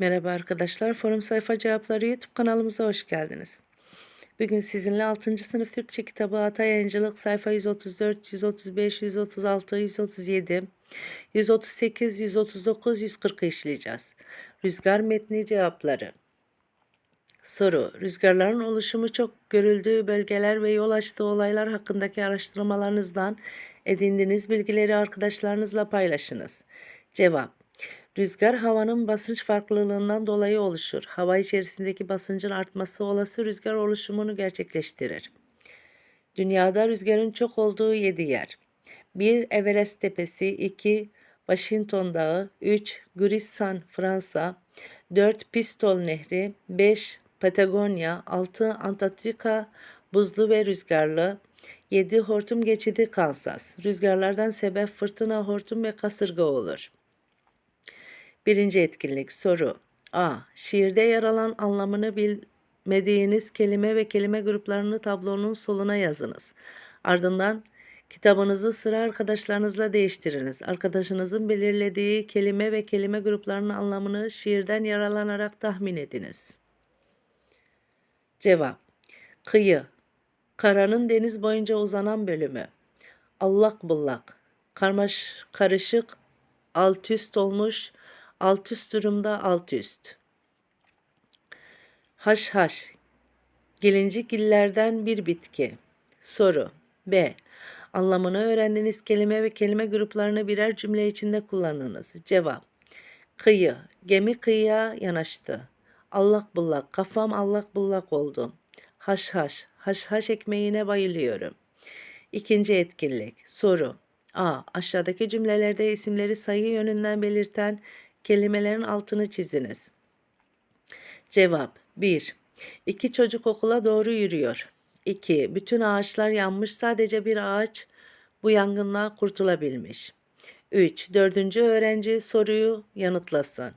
Merhaba arkadaşlar, Forum Sayfa Cevapları YouTube kanalımıza hoş geldiniz. Bugün sizinle 6. sınıf Türkçe kitabı Ata Yayıncılık sayfa 134, 135, 136, 137, 138, 139, 140'ı işleyeceğiz. Rüzgar metni cevapları. Soru, rüzgarların oluşumu çok görüldüğü bölgeler ve yol açtığı olaylar hakkındaki araştırmalarınızdan edindiğiniz bilgileri arkadaşlarınızla paylaşınız. Cevap, Rüzgar havanın basınç farklılığından dolayı oluşur. Hava içerisindeki basıncın artması olası rüzgar oluşumunu gerçekleştirir. Dünyada rüzgarın çok olduğu 7 yer. 1. Everest Tepesi 2. Washington Dağı 3. Güristan, Fransa 4. Pistol Nehri 5. Patagonya 6. Antarktika buzlu ve rüzgarlı 7. Hortum Geçidi Kansas Rüzgarlardan sebep fırtına, hortum ve kasırga olur. Birinci etkinlik soru. A. Şiirde yer alan anlamını bilmediğiniz kelime ve kelime gruplarını tablonun soluna yazınız. Ardından kitabınızı sıra arkadaşlarınızla değiştiriniz. Arkadaşınızın belirlediği kelime ve kelime gruplarının anlamını şiirden yararlanarak tahmin ediniz. Cevap. Kıyı. Karanın deniz boyunca uzanan bölümü. Allak bullak. Karmaş, karışık, alt üst olmuş, alt üst durumda alt üst. Haş haş. Gelincik illerden bir bitki. Soru. B. Anlamını öğrendiğiniz kelime ve kelime gruplarını birer cümle içinde kullanınız. Cevap. Kıyı. Gemi kıyıya yanaştı. Allak bullak. Kafam allak bullak oldu. Haş haş. Haş haş ekmeğine bayılıyorum. İkinci etkinlik. Soru. A. Aşağıdaki cümlelerde isimleri sayı yönünden belirten kelimelerin altını çiziniz. Cevap 1. İki çocuk okula doğru yürüyor. 2. Bütün ağaçlar yanmış sadece bir ağaç bu yangından kurtulabilmiş. 3. Dördüncü öğrenci soruyu yanıtlasın.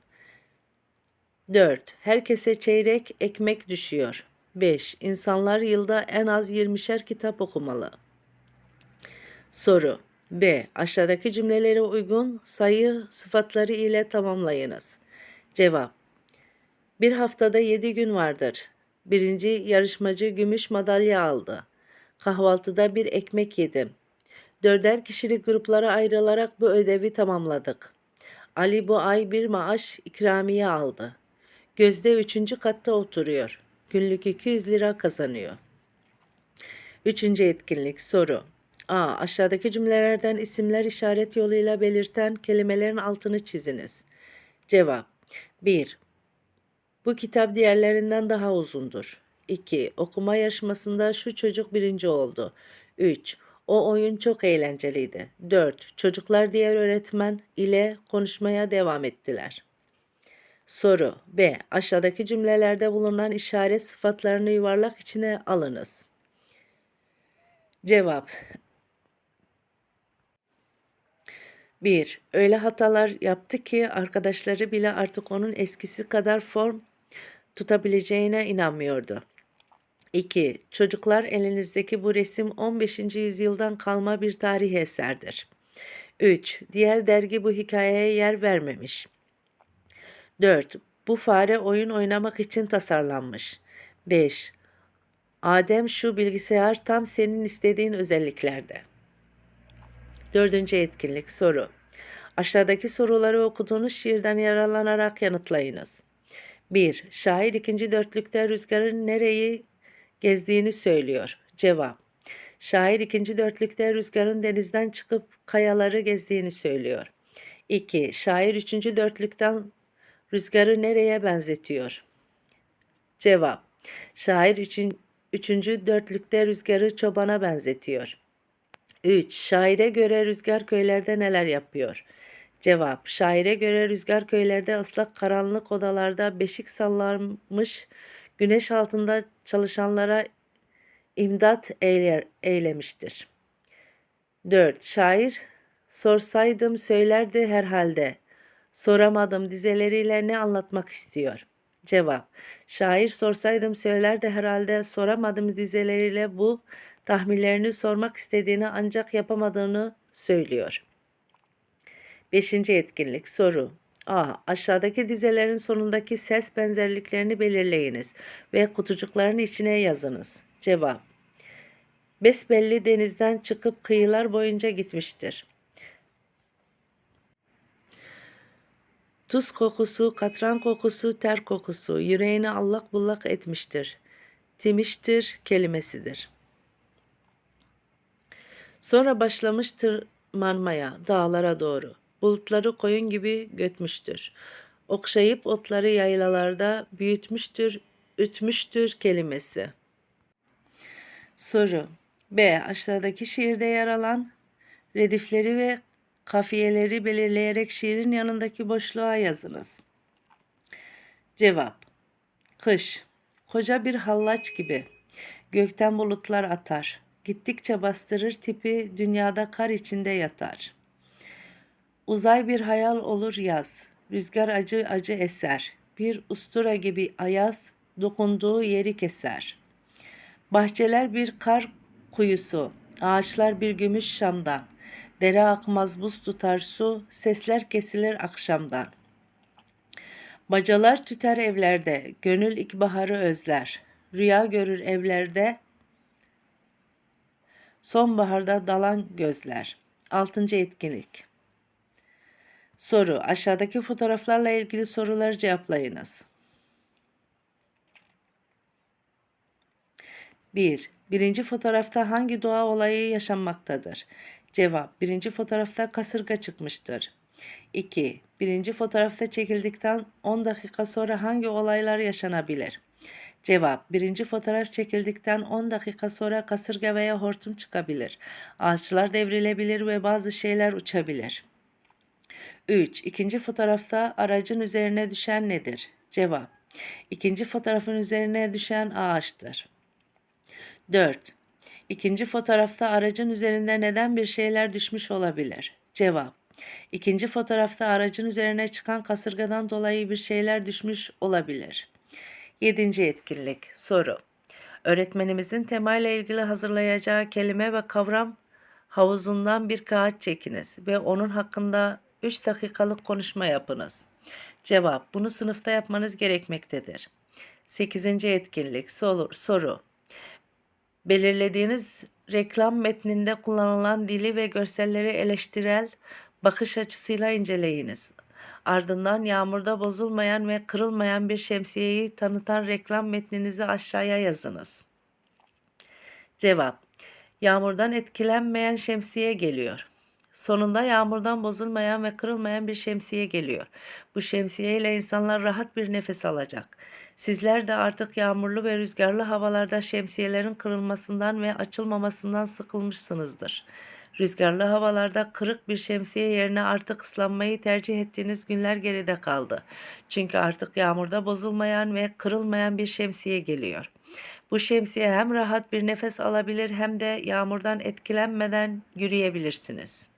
4. Herkese çeyrek ekmek düşüyor. 5. İnsanlar yılda en az 20'şer kitap okumalı. Soru B. Aşağıdaki cümlelere uygun sayı sıfatları ile tamamlayınız. Cevap. Bir haftada yedi gün vardır. Birinci yarışmacı gümüş madalya aldı. Kahvaltıda bir ekmek yedim. Dörder kişilik gruplara ayrılarak bu ödevi tamamladık. Ali bu ay bir maaş ikramiye aldı. Gözde üçüncü katta oturuyor. Günlük 200 lira kazanıyor. Üçüncü etkinlik soru. A. Aşağıdaki cümlelerden isimler işaret yoluyla belirten kelimelerin altını çiziniz. Cevap 1. Bu kitap diğerlerinden daha uzundur. 2. Okuma yarışmasında şu çocuk birinci oldu. 3. O oyun çok eğlenceliydi. 4. Çocuklar diğer öğretmen ile konuşmaya devam ettiler. Soru B. Aşağıdaki cümlelerde bulunan işaret sıfatlarını yuvarlak içine alınız. Cevap 1. Öyle hatalar yaptı ki arkadaşları bile artık onun eskisi kadar form tutabileceğine inanmıyordu. 2. Çocuklar elinizdeki bu resim 15. yüzyıldan kalma bir tarih eserdir. 3. Diğer dergi bu hikayeye yer vermemiş. 4. Bu fare oyun oynamak için tasarlanmış. 5. Adem şu bilgisayar tam senin istediğin özelliklerde. Dördüncü etkinlik soru. Aşağıdaki soruları okuduğunuz şiirden yararlanarak yanıtlayınız. 1. Şair ikinci dörtlükte rüzgarın nereyi gezdiğini söylüyor. Cevap. Şair ikinci dörtlükte rüzgarın denizden çıkıp kayaları gezdiğini söylüyor. 2. Şair üçüncü dörtlükten rüzgarı nereye benzetiyor? Cevap. Şair üçün, üçüncü dörtlükte rüzgarı çobana benzetiyor. 3. Şaire göre rüzgar köylerde neler yapıyor? Cevap. Şaire göre rüzgar köylerde ıslak karanlık odalarda beşik sallanmış güneş altında çalışanlara imdat eyler, eylemiştir. 4. Şair sorsaydım söylerdi herhalde. Soramadım dizeleriyle ne anlatmak istiyor? Cevap. Şair sorsaydım söylerdi herhalde soramadım dizeleriyle bu tahminlerini sormak istediğini ancak yapamadığını söylüyor. Beşinci etkinlik soru. A. Aşağıdaki dizelerin sonundaki ses benzerliklerini belirleyiniz ve kutucukların içine yazınız. Cevap Besbelli denizden çıkıp kıyılar boyunca gitmiştir. Tuz kokusu, katran kokusu, ter kokusu yüreğini allak bullak etmiştir. Timiştir kelimesidir. Sonra başlamış tırmanmaya dağlara doğru. Bulutları koyun gibi götmüştür. Okşayıp otları yaylalarda büyütmüştür, ütmüştür kelimesi. Soru B. Aşağıdaki şiirde yer alan redifleri ve kafiyeleri belirleyerek şiirin yanındaki boşluğa yazınız. Cevap Kış Koca bir hallaç gibi gökten bulutlar atar. Gittikçe bastırır tipi dünyada kar içinde yatar. Uzay bir hayal olur yaz. Rüzgar acı acı eser. Bir ustura gibi ayaz dokunduğu yeri keser. Bahçeler bir kar kuyusu, ağaçlar bir gümüş şamdan. Dere akmaz buz tutar su, sesler kesilir akşamdan. Bacalar tüter evlerde, gönül ilkbaharı özler. Rüya görür evlerde, sonbaharda dalan gözler. Altıncı etkinlik. Soru. Aşağıdaki fotoğraflarla ilgili soruları cevaplayınız. 1. Birinci fotoğrafta hangi doğa olayı yaşanmaktadır? Cevap. Birinci fotoğrafta kasırga çıkmıştır. 2. Birinci fotoğrafta çekildikten 10 dakika sonra hangi olaylar yaşanabilir? Cevap. Birinci fotoğraf çekildikten 10 dakika sonra kasırga veya hortum çıkabilir. Ağaçlar devrilebilir ve bazı şeyler uçabilir. 3. İkinci fotoğrafta aracın üzerine düşen nedir? Cevap. İkinci fotoğrafın üzerine düşen ağaçtır. 4. İkinci fotoğrafta aracın üzerinde neden bir şeyler düşmüş olabilir? Cevap. İkinci fotoğrafta aracın üzerine çıkan kasırgadan dolayı bir şeyler düşmüş olabilir. Yedinci etkinlik. Soru. Öğretmenimizin temayla ilgili hazırlayacağı kelime ve kavram havuzundan bir kağıt çekiniz ve onun hakkında 3 dakikalık konuşma yapınız. Cevap. Bunu sınıfta yapmanız gerekmektedir. 8. etkinlik. Soru. soru. Belirlediğiniz reklam metninde kullanılan dili ve görselleri eleştirel bakış açısıyla inceleyiniz. Ardından yağmurda bozulmayan ve kırılmayan bir şemsiyeyi tanıtan reklam metninizi aşağıya yazınız. Cevap Yağmurdan etkilenmeyen şemsiye geliyor. Sonunda yağmurdan bozulmayan ve kırılmayan bir şemsiye geliyor. Bu şemsiye ile insanlar rahat bir nefes alacak. Sizler de artık yağmurlu ve rüzgarlı havalarda şemsiyelerin kırılmasından ve açılmamasından sıkılmışsınızdır. Rüzgarlı havalarda kırık bir şemsiye yerine artık ıslanmayı tercih ettiğiniz günler geride kaldı. Çünkü artık yağmurda bozulmayan ve kırılmayan bir şemsiye geliyor. Bu şemsiye hem rahat bir nefes alabilir hem de yağmurdan etkilenmeden yürüyebilirsiniz.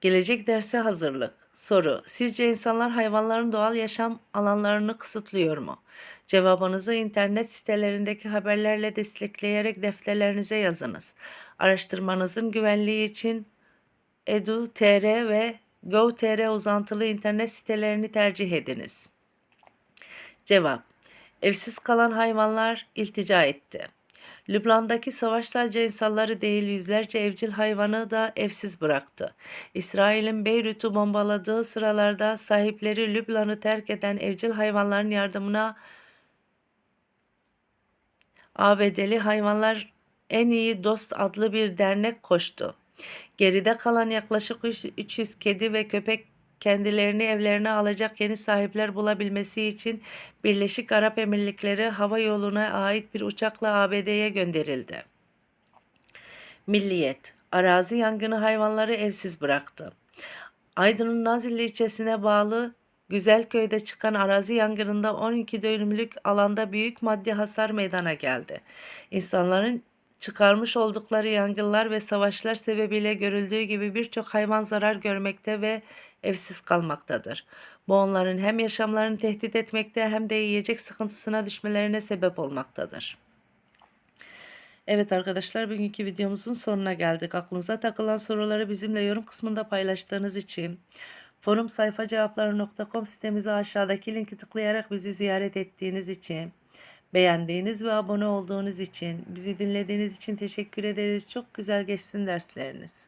Gelecek derse hazırlık. Soru. Sizce insanlar hayvanların doğal yaşam alanlarını kısıtlıyor mu? Cevabınızı internet sitelerindeki haberlerle destekleyerek defterlerinize yazınız. Araştırmanızın güvenliği için edu.tr ve go.tr uzantılı internet sitelerini tercih ediniz. Cevap. Evsiz kalan hayvanlar iltica etti. Lübnan'daki savaş sadece insanları değil yüzlerce evcil hayvanı da evsiz bıraktı. İsrail'in Beyrut'u bombaladığı sıralarda sahipleri Lübnan'ı terk eden evcil hayvanların yardımına ABD'li Hayvanlar En İyi Dost adlı bir dernek koştu. Geride kalan yaklaşık 300 kedi ve köpek kendilerini evlerine alacak yeni sahipler bulabilmesi için Birleşik Arap Emirlikleri hava yoluna ait bir uçakla ABD'ye gönderildi. Milliyet Arazi yangını hayvanları evsiz bıraktı. Aydın'ın Nazilli ilçesine bağlı Güzelköy'de çıkan arazi yangınında 12 dönümlük alanda büyük maddi hasar meydana geldi. İnsanların çıkarmış oldukları yangınlar ve savaşlar sebebiyle görüldüğü gibi birçok hayvan zarar görmekte ve evsiz kalmaktadır. Bu onların hem yaşamlarını tehdit etmekte hem de yiyecek sıkıntısına düşmelerine sebep olmaktadır. Evet arkadaşlar bugünkü videomuzun sonuna geldik. Aklınıza takılan soruları bizimle yorum kısmında paylaştığınız için forum sayfa cevapları.com sitemize aşağıdaki linki tıklayarak bizi ziyaret ettiğiniz için beğendiğiniz ve abone olduğunuz için bizi dinlediğiniz için teşekkür ederiz. Çok güzel geçsin dersleriniz.